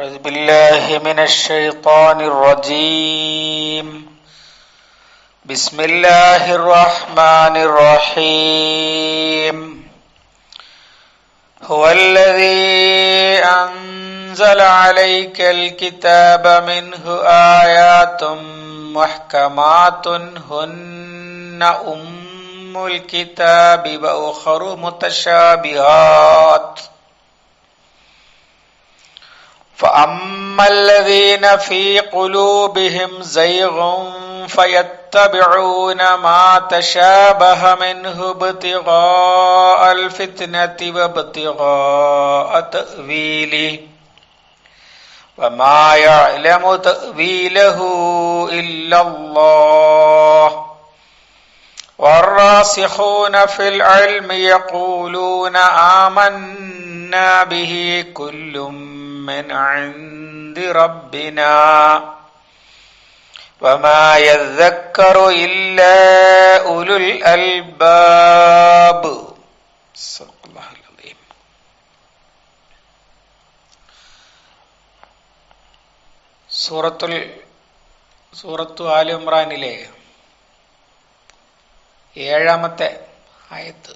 أعوذ بالله من الشيطان الرجيم. بسم الله الرحمن الرحيم. هو الذي أنزل عليك الكتاب منه آيات محكمات هن أم الكتاب وأخر متشابهات. فأما الذين في قلوبهم زيغ فيتبعون ما تشابه منه ابتغاء الفتنة وابتغاء تأويله وما يعلم تأويله إلا الله والراسخون في العلم يقولون آمنا به كل من عند ربنا وما يذكر إلا أولو الألباب صدق الله العظيم സൂറത്തുൽ സൂറത്തു ആലി ഇമ്രാനിലെ ഏഴാമത്തെ ആയത്ത്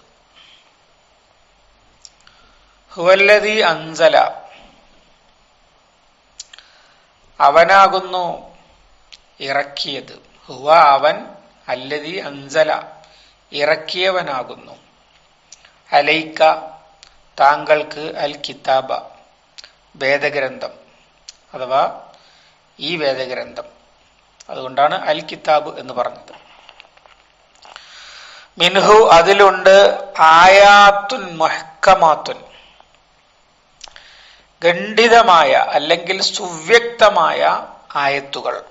ഹുവല്ലതി അൻസല അവനാകുന്നു. ഇറക്കിയത്. ഹുവ അവൻ അല്ലതി അഞ്ചല ഇറക്കിയവനാകുന്നു. അലൈക്ക താങ്കൾക്ക് അൽ കിതാബ വേദഗ്രന്ഥം. അഥവാ ഈ വേദഗ്രന്ഥം. അതുകൊണ്ടാണ് അൽ കിതാബ് എന്ന് പറഞ്ഞത്. മിൻഹു അതിലുണ്ട് ആയാത്തുൻ മഹ്കമാത്തുൻ. ഖണ്ഡിതമായ അല്ലെങ്കിൽ സുവ്യക്തമായ ആയത്തുകൾ.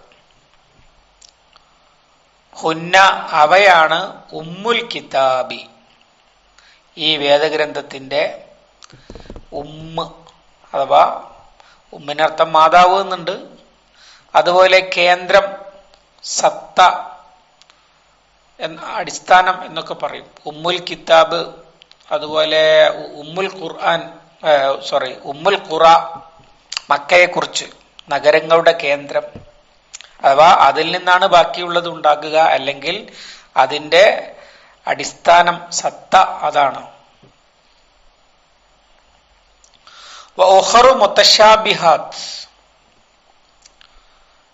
ഹുന്ന അവയാണ് ഉമ്മുൽ കിതാബി. ഈ വേദഗ്രന്ഥത്തിന്റെ ഉമ്മ് അഥവാ ഉമ്മിനർത്ഥം മാതാവ് എന്നുണ്ട്. അതുപോലെ കേന്ദ്രം സത്ത എന്ന അടിസ്ഥാനം എന്നൊക്കെ പറയും. ഉമ്മുൽ കിതാബ് അതുപോലെ ഉമ്മുൽ ഖുർആൻ സോറി ഉമ്മുൽ ഖുറ മക്കയെ കുറിച്ച് നഗരങ്ങളുടെ കേന്ദ്രം. അഥവാ അതിൽ നിന്നാണ് ബാക്കിയുള്ളത് ഉണ്ടാക്കുക അല്ലെങ്കിൽ അതിന്റെ അടിസ്ഥാനം സത്ത അതാണ്.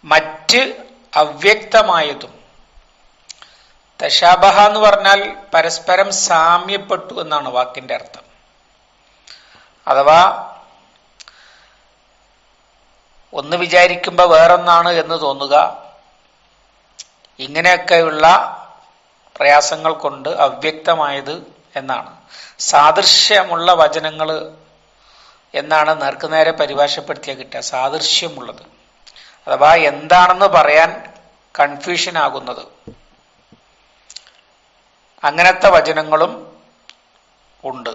മറ്റ് അവ്യക്തമായതും. തശാബഹ എന്ന് പറഞ്ഞാൽ പരസ്പരം സാമ്യപ്പെട്ടു എന്നാണ് വാക്കിന്റെ അർത്ഥം. അഥവാ ഒന്ന് വിചാരിക്കുമ്പോൾ വേറൊന്നാണ് എന്ന് തോന്നുക ഇങ്ങനെയൊക്കെയുള്ള പ്രയാസങ്ങൾ കൊണ്ട് അവ്യക്തമായത് എന്നാണ്. സാദൃശ്യമുള്ള വചനങ്ങൾ എന്നാണ് നേർക്കുനേരെ പരിഭാഷപ്പെടുത്തിയ കിട്ടുക സാദൃശ്യമുള്ളത്. അഥവാ എന്താണെന്ന് പറയാൻ കൺഫ്യൂഷൻ ആകുന്നത് അങ്ങനത്തെ വചനങ്ങളും ഉണ്ട്.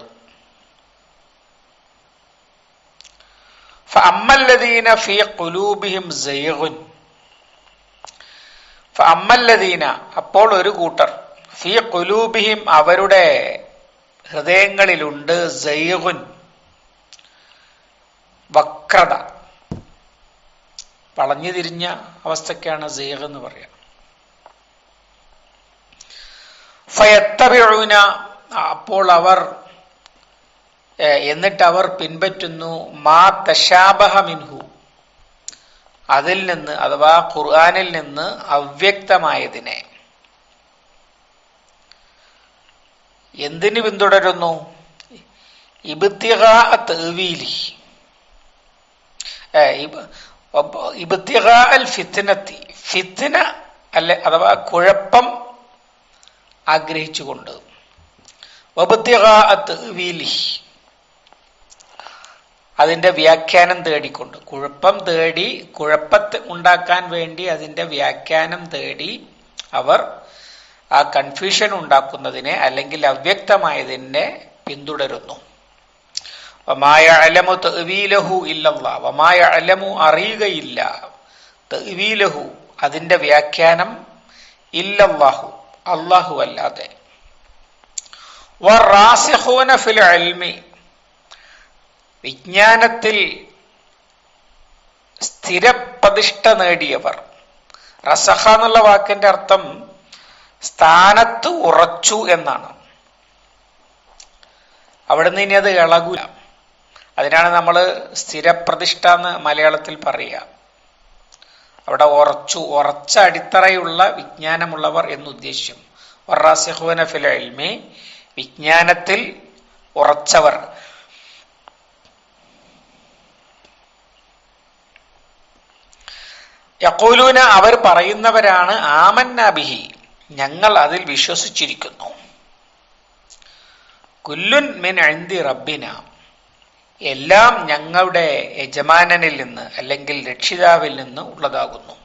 ഫഅമ്മല്ലദീന ഫീ ഖുലൂബിഹിം സൈഗുൻ ഫഅമ്മല്ലദീന അപ്പോൾ ഒരു കൂട്ടർ. ഫീ ഖുലൂബിഹിം അവരുടെ ഹൃദയങ്ങളിലുണ്ട് സൈഹുൻ വക്രത. വളഞ്ഞു തിരിഞ്ഞ അവസ്ഥയ്ക്കാണ് സൈഹ് എന്ന് പറയാം. ഫയത്തബിഴുന അപ്പോൾ അവർ എന്നിട്ട് അവർ പിൻപറ്റുന്നു മാ തശാബഹ മിൻഹു. അതിൽ നിന്ന് അഥവാ ഖുർആാനിൽ നിന്ന് അവ്യക്തമായതിനെ. എന്തിനു പിന്തുടരുന്നു? അല്ലെ അഥവാ കുഴപ്പം ആഗ്രഹിച്ചുകൊണ്ട്. വബത്തിലി അതിന്റെ വ്യാഖ്യാനം തേടിക്കൊണ്ട്. കുഴപ്പം തേടി കുഴപ്പത്തെ ഉണ്ടാക്കാൻ വേണ്ടി അതിന്റെ വ്യാഖ്യാനം തേടി അവർ ആ കൺഫ്യൂഷൻ ഉണ്ടാക്കുന്നതിനെ അല്ലെങ്കിൽ അവ്യക്തമായതിനെ പിന്തുടരുന്നു. വമായ അലമു തെവീലഹു ഇല്ലല്ല വമായ അലമു അറിയുകയില്ല. തെവീലഹു അതിന്റെ വ്യാഖ്യാനം ഇല്ലല്ലാഹു അള്ളാഹു അല്ലാതെ ഫിൽ വിജ്ഞാനത്തിൽ സ്ഥിരപ്രതിഷ്ഠ നേടിയവർ. റസഹ എന്നുള്ള വാക്കിന്റെ അർത്ഥം സ്ഥാനത്ത് ഉറച്ചു എന്നാണ്. അവിടുന്ന് ഇനി അത് ഇളകൂല. അതിനാണ് നമ്മൾ സ്ഥിരപ്രതിഷ്ഠ എന്ന് മലയാളത്തിൽ പറയുക. അവിടെ ഉറച്ചു ഉറച്ച അടിത്തറയുള്ള വിജ്ഞാനമുള്ളവർ എന്നുദ്ദേശം വറാസിഹുവന ഫിൽ വിജ്ഞാനത്തിൽ ഉറച്ചവർ. യക്കൂലൂന അവർ പറയുന്നവരാണ് ആമന്നാബിഹി ഞങ്ങൾ അതിൽ വിശ്വസിച്ചിരിക്കുന്നു. കുല്ലുൻ മിൻ അഴിന്തി റബ്ബിന. എല്ലാം ഞങ്ങളുടെ യജമാനനിൽ നിന്ന് അല്ലെങ്കിൽ രക്ഷിതാവിൽ നിന്ന് ഉള്ളതാകുന്നു.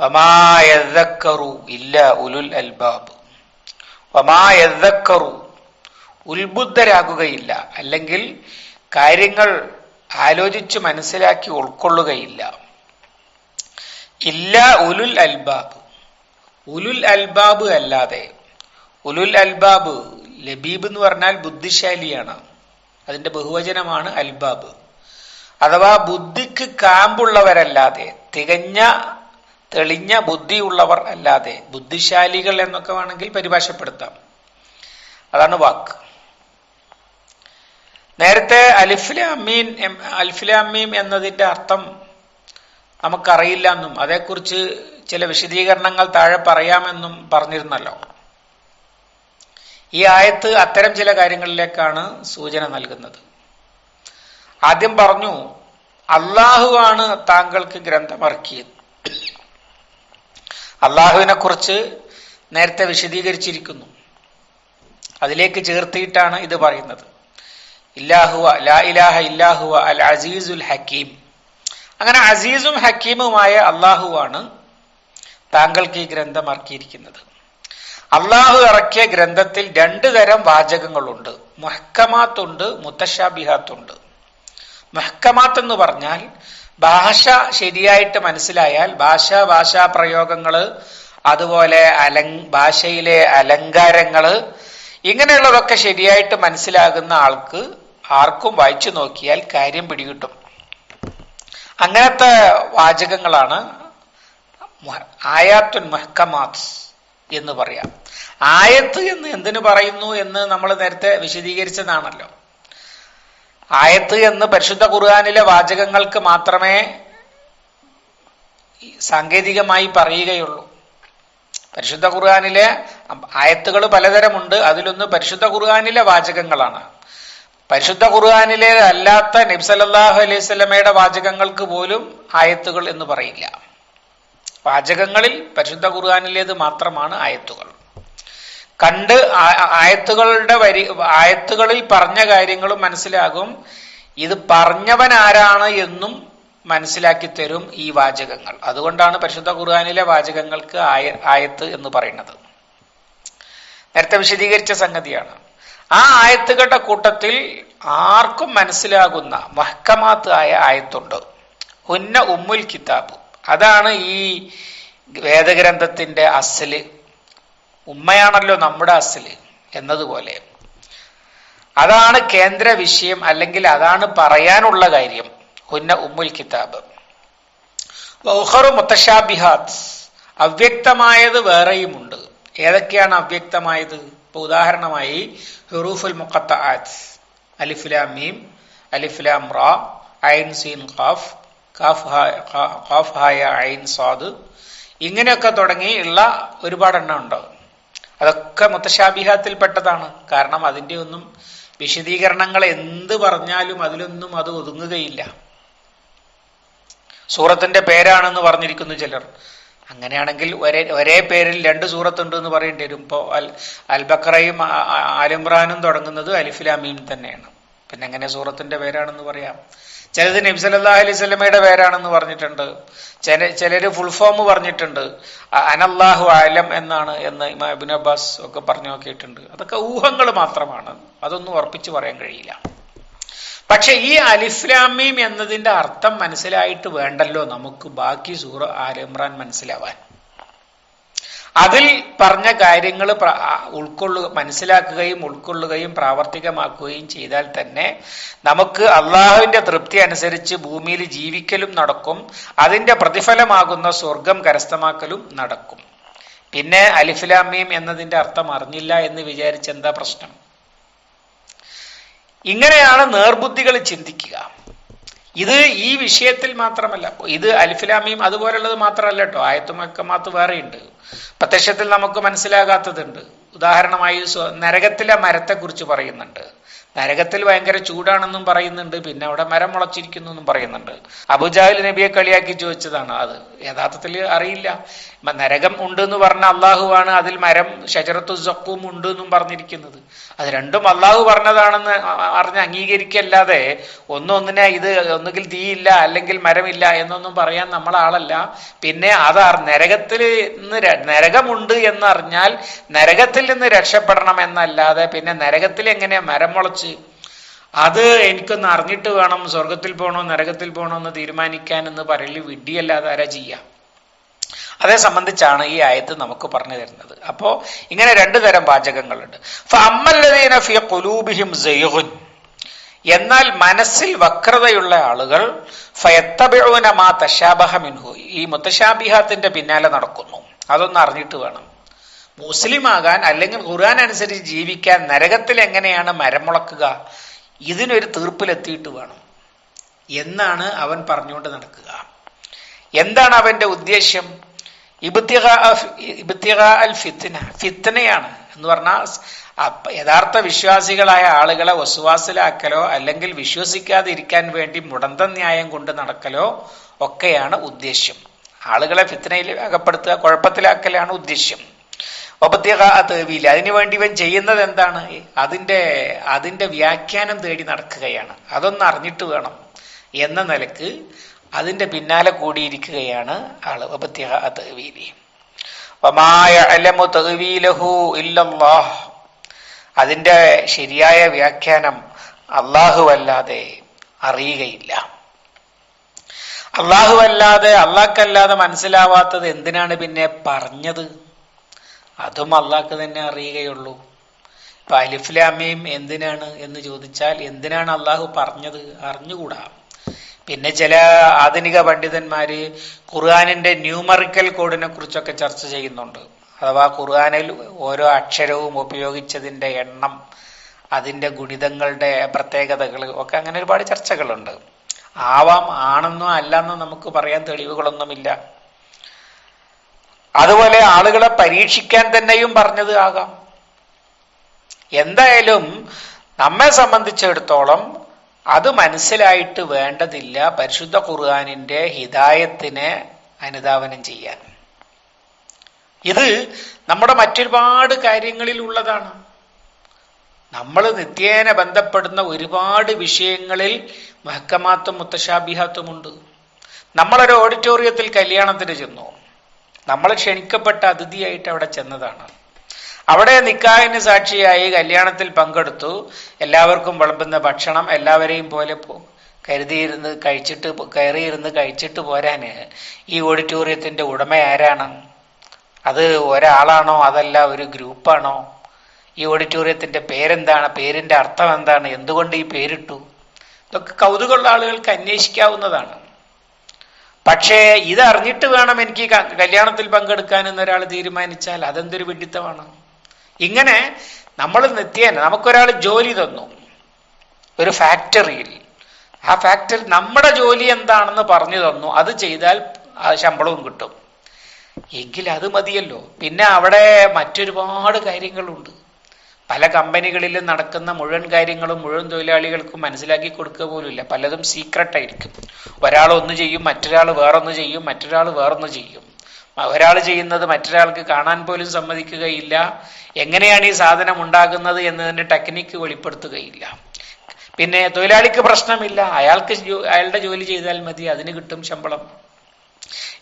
വമായക്കറു ഇല്ല ഉലുൽ അൽബാബ്. വമായക്കറു ഉത്ബുദ്ധരാകുകയില്ല അല്ലെങ്കിൽ കാര്യങ്ങൾ ആലോചിച്ച് മനസ്സിലാക്കി ഉൾക്കൊള്ളുകയില്ല. ഇല്ല ഉലുൽ അൽബാബ്. ഉലുൽ അൽബാബ് അല്ലാതെ. ഉലുൽ അൽബാബ് ലബീബ് എന്ന് പറഞ്ഞാൽ ബുദ്ധിശാലിയാണ്. അതിന്റെ ബഹുവചനമാണ് അൽബാബ്. അഥവാ ബുദ്ധിക്ക് കാമ്പുള്ളവരല്ലാതെ തികഞ്ഞ തെളിഞ്ഞ ബുദ്ധിയുള്ളവർ അല്ലാതെ ബുദ്ധിശാലികൾ എന്നൊക്കെ വേണമെങ്കിൽ പരിഭാഷപ്പെടുത്താം. അതാണ് വാക്ക്. നേരത്തെ അലിഫിലെ അമീൻ അൽഫിലെ അമീം എന്നതിന്റെ അർത്ഥം നമുക്കറിയില്ല എന്നും അതേക്കുറിച്ച് ചില വിശദീകരണങ്ങൾ താഴെ പറയാമെന്നും പറഞ്ഞിരുന്നല്ലോ. ഈ ആയത്ത് അത്തരം ചില കാര്യങ്ങളിലേക്കാണ് സൂചന നൽകുന്നത്. ആദ്യം പറഞ്ഞു അള്ളാഹുവാണ് താങ്കൾക്ക് ഗ്രന്ഥമിറക്കിയത്. അള്ളാഹുവിനെ കുറിച്ച് നേരത്തെ വിശദീകരിച്ചിരിക്കുന്നു. അതിലേക്ക് ചേർത്തിയിട്ടാണ് ഇത് പറയുന്നത്. ഇല്ലാഹുവ ലാ ഇലാഹ ഇല്ലാഹുവ അൽ അസീസുൽ ഹക്കീം. അങ്ങനെ അസീസും ഹക്കീമുമായ അള്ളാഹുവാണ് താങ്കൾക്ക് ഈ ഗ്രന്ഥം ഇറക്കിയിരിക്കുന്നത് അള്ളാഹു ഇറക്കിയ ഗ്രന്ഥത്തിൽ രണ്ടു തരം വാചകങ്ങളുണ്ട്. മുഹക്കമാത്തുണ്ട് മുത്തശാബിഹാത്തുണ്ട് മുഹക്കമാത്ത് എന്ന് പറഞ്ഞാൽ ഭാഷ ശരിയായിട്ട് മനസ്സിലായാൽ ഭാഷ ഭാഷാ പ്രയോഗങ്ങൾ അതുപോലെ അല ഭാഷയിലെ അലങ്കാരങ്ങൾ ഇങ്ങനെയുള്ളതൊക്കെ ശരിയായിട്ട് മനസ്സിലാകുന്ന ആൾക്ക് ആർക്കും വായിച്ചു നോക്കിയാൽ കാര്യം പിടികിട്ടും. അങ്ങനത്തെ വാചകങ്ങളാണ് ആയാത്തുൻ മുഹക്കമാത്ത് എന്ന് പറയാം. ആയത്ത് എന്ന് എന്തിനു പറയുന്നു എന്ന് നമ്മൾ നേരത്തെ വിശദീകരിച്ചതാണല്ലോ. ആയത്ത് എന്ന് പരിശുദ്ധ ഖുർആാനിലെ വാചകങ്ങൾക്ക് മാത്രമേ സാങ്കേതികമായി പറയുകയുള്ളൂ. പരിശുദ്ധ ഖുർആാനിലെ ആയത്തുകൾ പലതരമുണ്ട്. അതിലൊന്ന് പരിശുദ്ധ ഖുർആാനിലെ വാചകങ്ങളാണ്. പരിശുദ്ധ ഖുർആാനിലെ അല്ലാത്ത നബ്സല്ലാഹു അലൈഹി സ്വലമയുടെ വാചകങ്ങൾക്ക് പോലും ആയത്തുകൾ എന്ന് പറയില്ല. വാചകങ്ങളിൽ പരിശുദ്ധ ഖുർആാനിലേത് മാത്രമാണ് ആയത്തുകൾ. കണ്ട് ആയത്തുകളുടെ വരി ആയത്തുകളിൽ പറഞ്ഞ കാര്യങ്ങളും മനസ്സിലാകും. ഇത് പറഞ്ഞവൻ ആരാണ് എന്നും മനസ്സിലാക്കി തരും ഈ വാചകങ്ങൾ. അതുകൊണ്ടാണ് പരിശുദ്ധ ഖുർആാനിലെ വാചകങ്ങൾക്ക് ആയ ആയത്ത് എന്ന് പറയുന്നത്. നേരത്തെ വിശദീകരിച്ച സംഗതിയാണ്. ആ ആയത്തുകളുടെ കൂട്ടത്തിൽ ആർക്കും മനസ്സിലാകുന്ന മഹക്കമാത്ത് ആയ ആയത്തുണ്ട്. ഉന്ന ഉമ്മുൽ കിതാബ്. അതാണ് ഈ വേദഗ്രന്ഥത്തിന്റെ അസൽ. ഉമ്മയാണല്ലോ നമ്മുടെ അസൽ എന്നതുപോലെ. അതാണ് കേന്ദ്ര വിഷയം അല്ലെങ്കിൽ അതാണ് പറയാനുള്ള കാര്യം ഉന്ന ഉമ്മുൽ കിതാബ്. വൗഹറു അവ്യക്തമായത് വേറെയുമുണ്ട്. ഏതൊക്കെയാണ് അവ്യക്തമായത്? ഇപ്പൊ ഉദാഹരണമായി ഹുറൂഫുൽ മുഖത്താത്ത് അലിഫുലാം മീം അലിഫുലാം റാ ഐൻ സീൻ ഖാഫ് ഖാഫ് ഹായ ഐൻ സാദ് ഇങ്ങനെയൊക്കെ തുടങ്ങി ഉള്ള ഒരുപാട് എണ്ണം ഉണ്ടാവും അതൊക്കെ മുത്തശാബിഹാത്തിൽ പെട്ടതാണ് കാരണം അതിന്റെ ഒന്നും വിശദീകരണങ്ങൾ എന്ത് പറഞ്ഞാലും അതിലൊന്നും അത് ഒതുങ്ങുകയില്ല. സൂറത്തിന്റെ പേരാണെന്ന് പറഞ്ഞിരിക്കുന്നു ചിലർ. അങ്ങനെയാണെങ്കിൽ ഒരേ ഒരേ പേരിൽ രണ്ട് സൂറത്തുണ്ട് എന്ന് പറയേണ്ടി വരും. ഇപ്പോൾ അൽ അൽബക്കറയും ആലിമ്രാനും തുടങ്ങുന്നത് അലിഫിലാമിയും തന്നെയാണ്. പിന്നെ എങ്ങനെ സൂറത്തിന്റെ പേരാണെന്ന് പറയാം. ചിലത് നബി സല്ലല്ലാഹു അലൈഹി പേരാണെന്ന് പറഞ്ഞിട്ടുണ്ട്. ചില ചിലര് ഫുൾ ഫോം പറഞ്ഞിട്ടുണ്ട്. അനല്ലാഹു ആലം എന്നാണ് എന്ന് ഇമാ ഇബിൻ അബ്ബാസ് ഒക്കെ പറഞ്ഞു നോക്കിയിട്ടുണ്ട്. അതൊക്കെ ഊഹങ്ങൾ മാത്രമാണ്. അതൊന്നും ഉറപ്പിച്ചു പറയാൻ കഴിയില്ല. പക്ഷെ ഈ അലിഫ്ലാമീം എന്നതിന്റെ അർത്ഥം മനസ്സിലായിട്ട് വേണ്ടല്ലോ നമുക്ക് ബാക്കി സൂറ ആലിമ്രാൻ മനസ്സിലാവാൻ. അതിൽ പറഞ്ഞ കാര്യങ്ങൾ ഉൾക്കൊള്ളുക മനസ്സിലാക്കുകയും ഉൾക്കൊള്ളുകയും പ്രാവർത്തികമാക്കുകയും ചെയ്താൽ തന്നെ നമുക്ക് അള്ളാഹുവിന്റെ തൃപ്തി അനുസരിച്ച് ഭൂമിയിൽ ജീവിക്കലും നടക്കും അതിന്റെ പ്രതിഫലമാകുന്ന സ്വർഗം കരസ്ഥമാക്കലും നടക്കും. പിന്നെ അലിഫിലാമീം എന്നതിന്റെ അർത്ഥം അറിഞ്ഞില്ല എന്ന് വിചാരിച്ച് എന്താ പ്രശ്നം? ഇങ്ങനെയാണ് നേർബുദ്ധികൾ ചിന്തിക്കുക. ഇത് ഈ വിഷയത്തിൽ മാത്രമല്ല ഇത് അൽഫിലാമിയും അതുപോലുള്ളത് മാത്രമല്ല കേട്ടോ. ആയത്തുമക്കമാത്ത് വേറെയുണ്ട്. പ്രത്യക്ഷത്തിൽ നമുക്ക് മനസ്സിലാകാത്തതുണ്ട്. ഉദാഹരണമായി നരകത്തിലെ മരത്തെക്കുറിച്ച് പറയുന്നുണ്ട്. നരകത്തിൽ ഭയങ്കര ചൂടാണെന്നും പറയുന്നുണ്ട് പിന്നെ അവിടെ മരം മുളച്ചിരിക്കുന്നു എന്നും പറയുന്നുണ്ട്. അബുജാഹിൽ നബിയെ കളിയാക്കി ചോദിച്ചതാണ് അത്. യഥാർത്ഥത്തിൽ അറിയില്ല. നരകം ഉണ്ട് എന്ന് പറഞ്ഞ അള്ളാഹുവാണ് അതിൽ മരം ഷജറത്തു സക്കും ഉണ്ട് എന്നും പറഞ്ഞിരിക്കുന്നത്. അത് രണ്ടും അള്ളാഹു പറഞ്ഞതാണെന്ന് അറിഞ്ഞ് അംഗീകരിക്കല്ലാതെ ഒന്നൊന്നിനെ ഇത് ഒന്നുകിൽ തീയില്ല അല്ലെങ്കിൽ മരമില്ല എന്നൊന്നും പറയാൻ നമ്മളാളല്ല പിന്നെ അത് നരകത്തിൽ നിന്ന് നരകമുണ്ട് എന്നറിഞ്ഞാൽ നരകത്തിൽ നിന്ന് രക്ഷപ്പെടണം എന്നല്ലാതെ പിന്നെ നരകത്തിൽ എങ്ങനെ മരം മുളച്ച് അത് എനിക്കൊന്ന് അറിഞ്ഞിട്ട് വേണം സ്വർഗത്തിൽ പോകണോ നരകത്തിൽ പോകണോ എന്ന് തീരുമാനിക്കാൻ എന്ന് പറയലി വിഡ്ഢിയല്ലാതെ ആരാ ചെയ്യാം? അതേ സംബന്ധിച്ചാണ് ഈ ആയത്ത് നമുക്ക് പറഞ്ഞു തരുന്നത്. അപ്പോ ഇങ്ങനെ രണ്ടു തരം വാചകങ്ങളുണ്ട്. എന്നാൽ മനസ്സിൽ വക്രതയുള്ള ആളുകൾ മിൻഹു. ഈ മുത്തശാബിഹാത്തിന്റെ പിന്നാലെ നടക്കുന്നു. അതൊന്ന് അറിഞ്ഞിട്ട് വേണം. മുസ്ലിം ആകാൻ അല്ലെങ്കിൽ ഖുർആൻ അനുസരിച്ച് ജീവിക്കാൻ നരകത്തിൽ എങ്ങനെയാണ് മരം മുളക്കുക? ഇതിനൊരു തീർപ്പിലെത്തിയിട്ട് വേണം. എന്നാണ് അവൻ പറഞ്ഞുകൊണ്ട് നടക്കുക. എന്താണ് അവന്റെ ഉദ്ദേശ്യം അൽ ഫിത്തിന ഫിത്തനയാണ് എന്ന് പറഞ്ഞാൽ യഥാർത്ഥ വിശ്വാസികളായ ആളുകളെ വസുവാസിലാക്കലോ അല്ലെങ്കിൽ വിശ്വസിക്കാതെ ഇരിക്കാൻ വേണ്ടി മുടന്ത ന്യായം കൊണ്ട് നടക്കലോ ഒക്കെയാണ് ഉദ്ദേശ്യം ആളുകളെ ഫിത്തനയിൽ അകപ്പെടുത്തുക കുഴപ്പത്തിലാക്കലാണ് ഉദ്ദേശ്യം ഒപ്പത്യകാത്തവില്ല അതിനു വേണ്ടി ഇവൻ ചെയ്യുന്നത് എന്താണ് അതിന്റെ അതിന്റെ വ്യാഖ്യാനം തേടി നടക്കുകയാണ്. അതൊന്ന് അറിഞ്ഞിട്ട് വേണം എന്ന നിലയ്ക്ക് അതിന്റെ പിന്നാലെ കൂടിയിരിക്കുകയാണ് ആൾ ഒപ്പത്യകാത്തവീലി അതിന്റെ ശരിയായ വ്യാഖ്യാനം അല്ലാഹുവല്ലാതെ അറിയുകയില്ല. അല്ലാഹുവല്ലാതെ അള്ളാഹ്ക്കല്ലാതെ മനസ്സിലാവാത്തത് എന്തിനാണ് പിന്നെ പറഞ്ഞത്? അതും അള്ളാഹ്ക്ക് തന്നെ അറിയുകയുള്ളൂ. ഇപ്പൊ അലിഫ്ലാമയും എന്തിനാണ് എന്ന് ചോദിച്ചാൽ എന്തിനാണ് അള്ളാഹു പറഞ്ഞത് അറിഞ്ഞുകൂടാ. പിന്നെ ചില ആധുനിക പണ്ഡിതന്മാര് ഖുർആാനിന്റെ ന്യൂമറിക്കൽ കോഡിനെ കുറിച്ചൊക്കെ ചർച്ച ചെയ്യുന്നുണ്ട്. അഥവാ ഖുർആാനിൽ ഓരോ അക്ഷരവും ഉപയോഗിച്ചതിന്റെ എണ്ണം അതിന്റെ ഗുണിതങ്ങളുടെ പ്രത്യേകതകൾ ഒക്കെ അങ്ങനെ ഒരുപാട് ചർച്ചകളുണ്ട്. ആവാം ആണെന്നോ അല്ലെന്നോ നമുക്ക് പറയാൻ തെളിവുകളൊന്നുമില്ല. അതുപോലെ ആളുകളെ പരീക്ഷിക്കാൻ തന്നെയും പറഞ്ഞത് ആകാം. എന്തായാലും നമ്മെ സംബന്ധിച്ചിടത്തോളം അത് മനസ്സിലായിട്ട് വേണ്ടതില്ല പരിശുദ്ധ ഖുർആാനിന്റെ ഹിതായത്തിനെ അനുധാവനം ചെയ്യാൻ. ഇത് നമ്മുടെ മറ്റൊരുപാട് കാര്യങ്ങളിൽ ഉള്ളതാണ്. നമ്മൾ നിത്യേന ബന്ധപ്പെടുന്ന ഒരുപാട് വിഷയങ്ങളിൽ മഹക്കമാത്തും മുത്തശാബിഹാത്തുമുണ്ട് നമ്മളൊരു ഓഡിറ്റോറിയത്തിൽ കല്യാണത്തിന് ചെന്നു. നമ്മൾ ക്ഷണിക്കപ്പെട്ട അതിഥിയായിട്ട് അവിടെ ചെന്നതാണ്. അവിടെ നിക്കാഹിന് സാക്ഷിയായി കല്യാണത്തിൽ പങ്കെടുത്തു. എല്ലാവർക്കും വിളമ്പുന്ന ഭക്ഷണം എല്ലാവരെയും പോലെ കരുതിയിരുന്ന് കഴിച്ചിട്ട് കയറിയിരുന്ന് കഴിച്ചിട്ട് പോരാന് ഈ ഓഡിറ്റോറിയത്തിന്റെ ഉടമ ആരാണ്? അത് ഒരാളാണോ? അതല്ല ഒരു ഗ്രൂപ്പാണോ? ഈ ഓഡിറ്റോറിയത്തിന്റെ പേരെന്താണ്? പേരിന്റെ അർത്ഥം എന്താണ്? എന്തുകൊണ്ട് ഈ പേരിട്ടു? ഇതൊക്കെ കൗതുകമുള്ള ആളുകൾക്ക് അന്വേഷിക്കാവുന്നതാണ്. പക്ഷേ ഇത് അറിഞ്ഞിട്ട് വേണം എനിക്ക് കല്യാണത്തിൽ പങ്കെടുക്കാൻ എന്നൊരാൾ തീരുമാനിച്ചാൽ അതെന്തൊരു വിഡിത്തമാണ്? ഇങ്ങനെ നമ്മൾ നിത്യേന നമുക്കൊരാൾ ജോലി തന്നു. ഒരു ഫാക്ടറിയിൽ. ആ ഫാക്ടറി നമ്മുടെ ജോലി എന്താണെന്ന് പറഞ്ഞു തന്നു. അത് ചെയ്താൽ ശമ്പളവും കിട്ടും. എങ്കിൽ അത് മതിയല്ലോ. പിന്നെ അവിടെ മറ്റൊരുപാട് കാര്യങ്ങളുണ്ട്. പല കമ്പനികളിലും നടക്കുന്ന മുഴുവൻ കാര്യങ്ങളും മുഴുവൻ തൊഴിലാളികൾക്കും മനസ്സിലാക്കി കൊടുക്കുക പോലുമില്ല. പലതും സീക്രട്ട് ആയിരിക്കും. ഒരാൾ ഒന്ന് ചെയ്യും മറ്റൊരാൾ വേറൊന്ന് ചെയ്യും മറ്റൊരാൾ വേറൊന്ന് ചെയ്യും. ഒരാൾ ചെയ്യുന്നത് മറ്റൊരാൾക്ക് കാണാൻ പോലും സമ്മതിക്കുകയില്ല. എങ്ങനെയാണ് ഈ സാധനം ഉണ്ടാകുന്നത് എന്നതിന്റെ ടെക്നിക്ക് വെളിപ്പെടുത്തുകയില്ല. പിന്നെ തൊഴിലാളിക്ക് പ്രശ്നമില്ല. അയാൾക്ക് അയാളുടെ ജോലി ചെയ്താൽ മതി അതിന് കിട്ടും ശമ്പളം.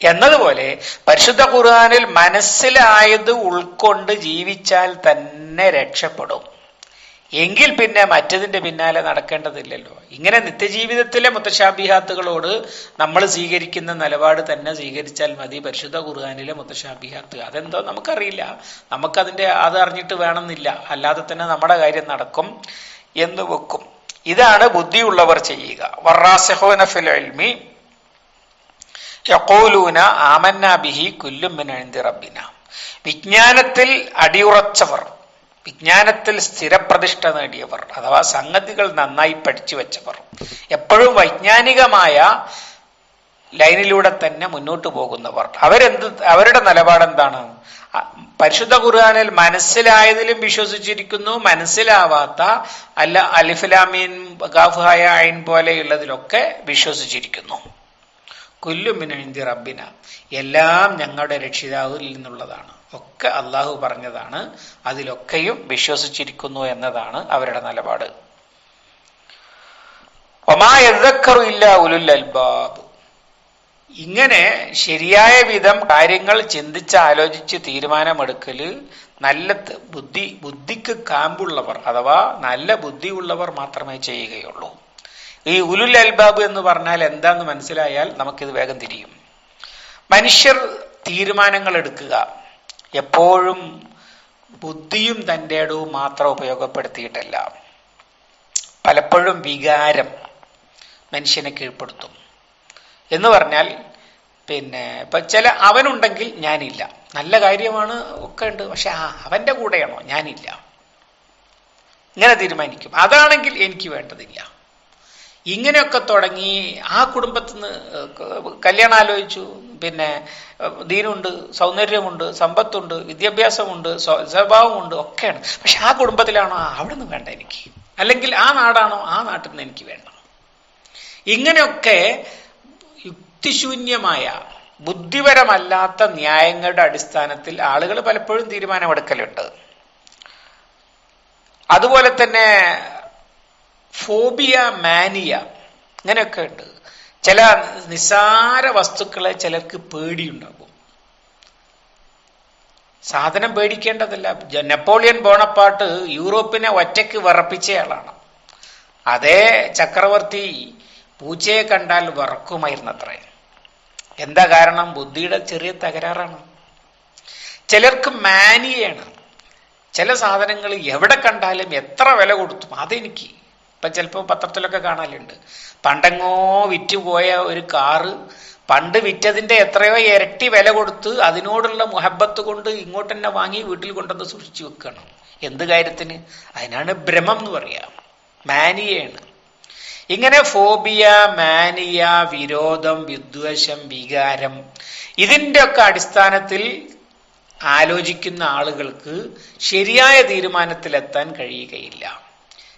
എന്നതുപോലെ പരിശുദ്ധ ഖുർആാനിൽ മനസ്സിലായത് ഉൾക്കൊണ്ട് ജീവിച്ചാൽ തന്നെ രക്ഷപ്പെടും. എങ്കിൽ പിന്നെ മറ്റതിന്റെ പിന്നാലെ നടക്കേണ്ടതില്ലല്ലോ. ഇങ്ങനെ നിത്യജീവിതത്തിലെ മുത്തശാബിഹാത്തുകളോട് നമ്മൾ സ്വീകരിക്കുന്ന നിലപാട് തന്നെ സ്വീകരിച്ചാൽ മതി പരിശുദ്ധ ഖുർആാനിലെ മുത്തശാബിഹാത്ത് അതെന്തോ നമുക്കറിയില്ല. നമുക്കതിന്റെ അത് അറിഞ്ഞിട്ട് വേണമെന്നില്ല. അല്ലാതെ തന്നെ നമ്മുടെ കാര്യം നടക്കും എന്ന് വെക്കും. ഇതാണ് ബുദ്ധിയുള്ളവർ ചെയ്യുക. വറാസഹോന ഫിൽ യഖൂലൂന ആമന്ന ബിഹി കുല്ലും മിൻ ഇൻദി റബ്ബിന. വിജ്ഞാനത്തിൽ അടിയുറച്ചവർ വിജ്ഞാനത്തിൽ സ്ഥിരപ്രതിഷ്ഠ നേടിയവർ അഥവാ സംഗതികൾ നന്നായി പഠിച്ചു വെച്ചവർ എപ്പോഴും വൈജ്ഞാനികമായ ലൈനിലൂടെ തന്നെ മുന്നോട്ട് പോകുന്നവർ. അവരെന്ത് അവരുടെ നിലപാടെന്താണ്? പരിശുദ്ധ ഖുർആാനിൽ മനസ്സിലായതിലും വിശ്വസിച്ചിരിക്കുന്നു മനസ്സിലാവാത്ത അല്ല അലിഫുലാമീൻ ഗാഫായ ഐൻ പോലെയുള്ളതിലൊക്കെ വിശ്വസിച്ചിരിക്കുന്നു. കുല്ലുമിനി റബ്ബിന. എല്ലാം ഞങ്ങളുടെ രക്ഷിതാവിൽ നിന്നുള്ളതാണ്. ഒക്കെ അള്ളാഹു പറഞ്ഞതാണ്. അതിലൊക്കെയും വിശ്വസിച്ചിരിക്കുന്നു എന്നതാണ് അവരുടെ നിലപാട്. ഇല്ല ഉലുൽ അൽബാബ്. ഇങ്ങനെ ശരിയായ വിധം കാര്യങ്ങൾ ചിന്തിച്ച് ആലോചിച്ച് തീരുമാനമെടുക്കൽ നല്ല ബുദ്ധി ബുദ്ധിക്ക് കാമ്പുള്ളവർ അഥവാ നല്ല ബുദ്ധിയുള്ളവർ മാത്രമേ ചെയ്യുകയുള്ളൂ. ഈ ഉലുൽ അൽബാബ് എന്ന് പറഞ്ഞാൽ എന്താന്ന് മനസ്സിലായാൽ നമുക്കിത് വേഗം തിരിയും. മനുഷ്യർ തീരുമാനങ്ങൾ എടുക്കുക. എപ്പോഴും ബുദ്ധിയും തന്റെ ഇടവും മാത്രം ഉപയോഗപ്പെടുത്തിയിട്ടല്ല. പലപ്പോഴും വികാരം മനുഷ്യനെ കീഴ്പ്പെടുത്തും. എന്ന് പറഞ്ഞാൽ പിന്നെ ഇപ്പൊ ചില അവനുണ്ടെങ്കിൽ ഞാനില്ല. നല്ല കാര്യമാണ് ഒക്കെ ഉണ്ട്. പക്ഷെ ആ അവന്റെ കൂടെയാണോ? ഞാനില്ല. ഇങ്ങനെ തീരുമാനിക്കും. അതാണെങ്കിൽ എനിക്ക് വേണ്ടതില്ല. ഇങ്ങനെയൊക്കെ തുടങ്ങി ആ കുടുംബത്തിൽ നിന്ന് കല്യാണം ആലോചിച്ചു പിന്നെ ദീനുണ്ട് സൗന്ദര്യമുണ്ട് സമ്പത്തുണ്ട് വിദ്യാഭ്യാസമുണ്ട് സ്വ- സ്വഭാവമുണ്ട് ഒക്കെയാണ്. പക്ഷെ ആ കുടുംബത്തിലാണോ അവിടെ നിന്ന് വേണ്ട എനിക്ക്. അല്ലെങ്കിൽ ആ നാടാണോ ആ നാട്ടിൽ നിന്ന് എനിക്ക് വേണ്ട. ഇങ്ങനെയൊക്കെ യുക്തിശൂന്യമായ ബുദ്ധിപരമല്ലാത്ത ന്യായങ്ങളുടെ അടിസ്ഥാനത്തിൽ ആളുകൾ പലപ്പോഴും തീരുമാനമെടുക്കലുണ്ട്. അതുപോലെ തന്നെ ഫോബിയ മാനിയ ഇങ്ങനെയൊക്കെ ഉണ്ട്. ചില നിസാര വസ്തുക്കളെ ചിലർക്ക് പേടിയുണ്ടാകും. സാധനം പേടിക്കേണ്ടതല്ല. നെപ്പോളിയൻ ബോണപ്പാട്ട് യൂറോപ്പിനെ ഒറ്റയ്ക്ക് വിറപ്പിച്ചയാളാണ് അതേ ചക്രവർത്തി പൂച്ചയെ കണ്ടാൽ വിറക്കുമായിരുന്നത്രേ. എന്താ കാരണം? ബുദ്ധിയുടെ ചെറിയ തകരാറാണ്. ചിലർക്ക് മാനിയാണ് ചില സാധനങ്ങൾ എവിടെ കണ്ടാലും എത്ര വില കൊടുത്തും അതെനിക്ക് ഇപ്പൊ ചിലപ്പോൾ പത്രത്തിലൊക്കെ കാണലുണ്ട്. പണ്ടെങ്ങോ വിറ്റുപോയ ഒരു കാറ് പണ്ട് വിറ്റതിന്റെ എത്രയോ ഇരട്ടി വില കൊടുത്ത് അതിനോടുള്ള മുഹബത്ത് കൊണ്ട് ഇങ്ങോട്ട് തന്നെ വാങ്ങി വീട്ടിൽ കൊണ്ടുവന്ന് സൂക്ഷിച്ചു വെക്കണം. എന്ത് കാര്യത്തിന്? അതിനാണ് ഭ്രമം എന്ന് പറയാ. മാനിയാണ് ഇങ്ങനെ ഫോബിയ മാനിയ വിരോധം വിദ്വേഷം വികാരം ഇതിന്റെ ഒക്കെ അടിസ്ഥാനത്തിൽ ആലോചിക്കുന്ന ആളുകൾക്ക് ശരിയായ തീരുമാനത്തിലെത്താൻ കഴിയുകയില്ല.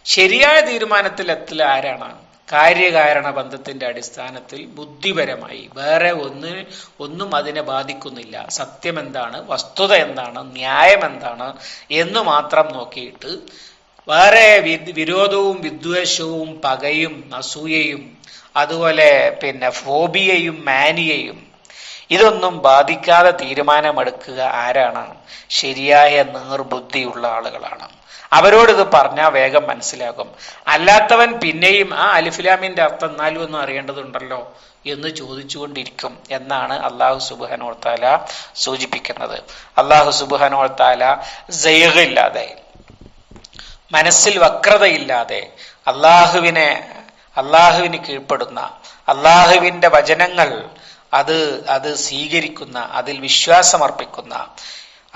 ശരിയായ തീരുമാനത്തിൽ എത്തില്ല ആരാണ്? കാര്യകാരണ ബന്ധത്തിന്റെ അടിസ്ഥാനത്തിൽ ബുദ്ധിപരമായി വേറെ ഒന്ന് ഒന്നും അതിനെ ബാധിക്കുന്നില്ല. സത്യം എന്താണ്? വസ്തുത എന്താണ്? ന്യായം എന്താണ്? എന്ന് മാത്രം നോക്കിയിട്ട് വേറെ വിരോധവും വിദ്വേഷവും പകയും അസൂയയും അതുപോലെ പിന്നെ ഫോബിയയും മാനിയയും ഇതൊന്നും ബാധിക്കാതെ തീരുമാനമെടുക്കുക ആരാണ്? ശരിയായ നേർബുദ്ധിയുള്ള ആളുകളാണ്. അവരോട് ഇത് പറഞ്ഞാൽ വേഗം മനസ്സിലാകും. അല്ലാത്തവൻ പിന്നെയും ആ അലിഫിലാമിന്റെ അർത്ഥം എന്നാലും ഒന്നും അറിയേണ്ടതുണ്ടല്ലോ എന്ന് ചോദിച്ചുകൊണ്ടിരിക്കും എന്നാണ് അള്ളാഹു സുബാനോർത്താല സൂചിപ്പിക്കുന്നത്. അള്ളാഹു സുബുഹനോർത്താല ജയകില്ലാതെ മനസ്സിൽ വക്രതയില്ലാതെ അള്ളാഹുവിനെ അള്ളാഹുവിന് കീഴ്പ്പെടുന്ന അള്ളാഹുവിന്റെ വചനങ്ങൾ അത് അത് സ്വീകരിക്കുന്ന അതിൽ വിശ്വാസമർപ്പിക്കുന്ന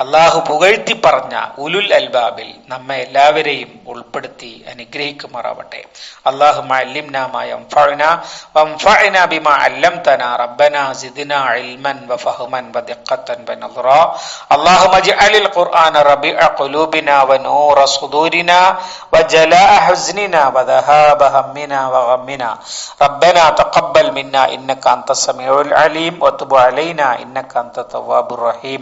അള്ളാഹു പുകഴ്ത്തി പറഞ്ഞ ഉലുൽ അൽബാബിൽ നമ്മെ എല്ലാവരെയും ഉൾപ്പെടുത്തി അനുഗ്രഹിക്കുമാറാവട്ടെ അള്ളാഹു بما علمتنا ربنا زدنا علما وفهما ودقة ونظرا اللهم اجعل القرآن ربيع قلوبنا ونور صدورنا وجلاء حزننا وذهاب همنا وغمنا ربنا تقبل منا إنك أنت السميع العليم وتب علينا إنك أنت التواب الرحيم